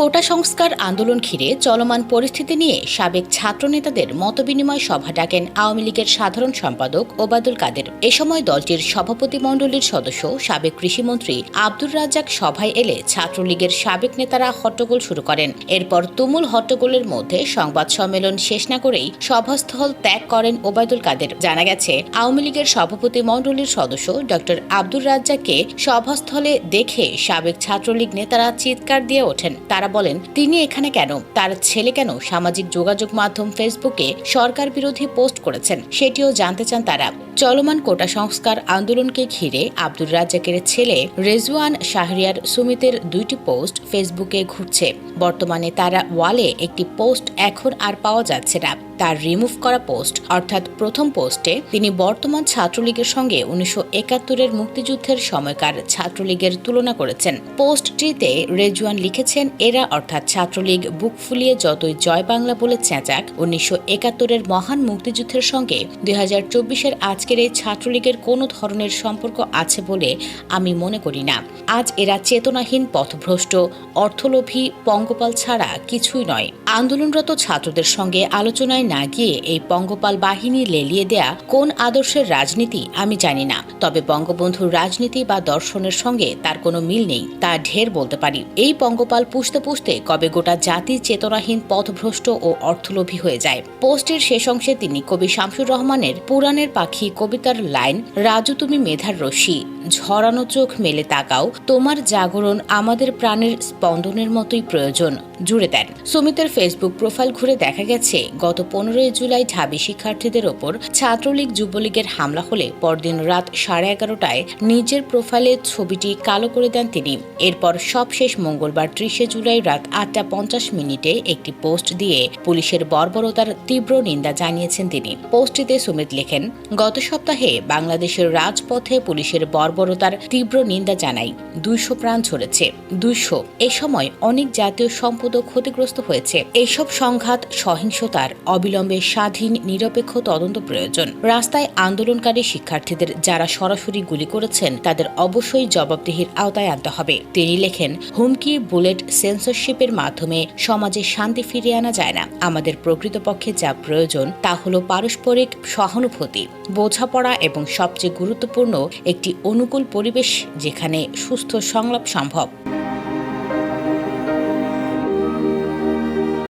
কোটা সংস্কার আন্দোলন ঘিরে চলমান পরিস্থিতি নিয়ে সাবেক ছাত্রনেতাদের মতবিনিময় সভা ডাকেন আওয়ামী লীগের সাধারণ সম্পাদক ওবায়দুল কাদের। এ সময় দলটির সভাপতি মণ্ডলীর সদস্য, সাবেক কৃষিমন্ত্রী আব্দুর রাজ্জাক সভায় এলে ছাত্রলীগের সাবেক নেতারা হট্টগোল শুরু করেন। এরপর তুমুল হট্টগোলের মধ্যে সংবাদ সম্মেলন শেষ না করেই সভাস্থল ত্যাগ করেন ওবায়দুল কাদের। জানা গেছে, আওয়ামী লীগের সভাপতি মণ্ডলীর সদস্য ডক্টর আব্দুর রাজ্জাককে সভাস্থলে দেখে সাবেক ছাত্রলীগ নেতারা চিৎকার দিয়ে ওঠেন। তারা বলেন, তিনি এখানে কেন? তার ছেলে কেন সামাজিক যোগাযোগ মাধ্যম ফেসবুকে সরকার বিরোধী পোস্ট করেছেন? সেটিও জানতে চান তারা। চলমান কোটা সংস্কার আন্দোলনকে ঘিরে আব্দুর রাজ্জাকের ছেলে রেজওয়ান শাহরিয়ার সুমিতের দুইটি পোস্ট ফেসবুকে ঘুরছে। বর্তমানে তারা ওয়ালে একটি পোস্ট এখন আর পাওয়া যাচ্ছে না। তার রিমুভ করা পোস্ট, অর্থাৎ প্রথম পোস্টে তিনি বর্তমান ছাত্রলীগের সঙ্গে উনিশশো একাত্তরের মুক্তিযুদ্ধের সময়কার ছাত্রলীগের তুলনা করেছেন। পোস্টটিতে রেজওয়ান লিখেছেন, এরা অর্থাৎ ছাত্রলীগ, বুক ফুলিয়ে যতই জয় বাংলা বলে চেঁচাক, উনিশশো একাত্তরের মহান মুক্তিযুদ্ধের সঙ্গে দুই হাজার চব্বিশের আজকের এই ছাত্রলীগের কোনো ধরনের সম্পর্ক আছে বলে আমি মনে করি না। আজ এরা চেতনাহীন, পথভ্রষ্ট, অর্থলোভী, পঙ্গপাল ছাড়া কিছুই নয়। আন্দোলনরত ছাত্রদের সঙ্গে আলোচনায় না গিয়ে এই পঙ্গপাল বাহিনী লেলিয়ে দেয়া কোন আদর্শের রাজনীতি আমি জানি না। তবে বঙ্গবন্ধুর রাজনীতি বা দর্শনের সঙ্গে তার কোনো মিল নেই, তা ঢের বলতে পারি। এই পঙ্গপাল পুষতে পুষতে কবে গোটা জাতি চেতনাহীন, পথভ্রষ্ট ও অর্থলোভী হয়ে যায়। পোস্টের শেষ অংশে তিনি কবি শামসুর রহমানের পুরাণের পাখি কবিতার লাইন, রাজু তুমি মেধার রশি ঝরানো চোখ মেলে তাকাও, তোমার জাগরণ আমাদের প্রাণের স্পন্দনের মতোই প্রয়োজন জুড়ে দেন। সুমিতের ফেসবুক প্রোফাইল ঘুরে দেখা গেছে, গত পনেরোই জুলাই ঢাবি শিক্ষার্থীদের ওপর ছাত্রলীগ যুবলীগের হামলা হলে পরদিন রাত সাড়ে এগারোটায় নিজের প্রোফাইলে ছবিটি কালো করে দেন তিনি। এরপর সবশেষ মঙ্গলবার ত্রিশে জুলাই রাত আটটা পঞ্চাশ মিনিটে একটি পোস্ট দিয়ে পুলিশের বর্বরতার তীব্র নিন্দা জানিয়েছেন তিনি। পোস্টটিতে সুমিত লেখেন, গত সপ্তাহে বাংলাদেশের রাজপথে পুলিশের বর্বরতার তীব্র নিন্দা জানাই। দুইশো প্রাণ ঝরেছে দুইশো। এ সময় অনেক জাতীয় সম্পদও ক্ষতিগ্রস্ত হয়েছে। এইসব সংঘাত, সহিংসতার অবিলম্বে স্বাধীন, নিরপেক্ষ তদন্ত প্রয়োজন। রাস্তায় আন্দোলনকারী শিক্ষার্থীদের যারা সরাসরি গুলি করেছেন, তাদের অবশ্যই জবাবদিহির আওতায় আনতে হবে। তিনি লেখেন, হুমকি, বুলেট সেন্সরশিপের মাধ্যমে সমাজে শান্তি ফিরিয়ে আনা যায় না। আমাদের প্রকৃতপক্ষে যা প্রয়োজন, তা হলো পারস্পরিক সহানুভূতি। বোঝাপড়া এবং সবচেয়ে গুরুত্বপূর্ণ একটি অনুকূল পরিবেশ যেখানে সুস্থ সংলাপ সম্ভব।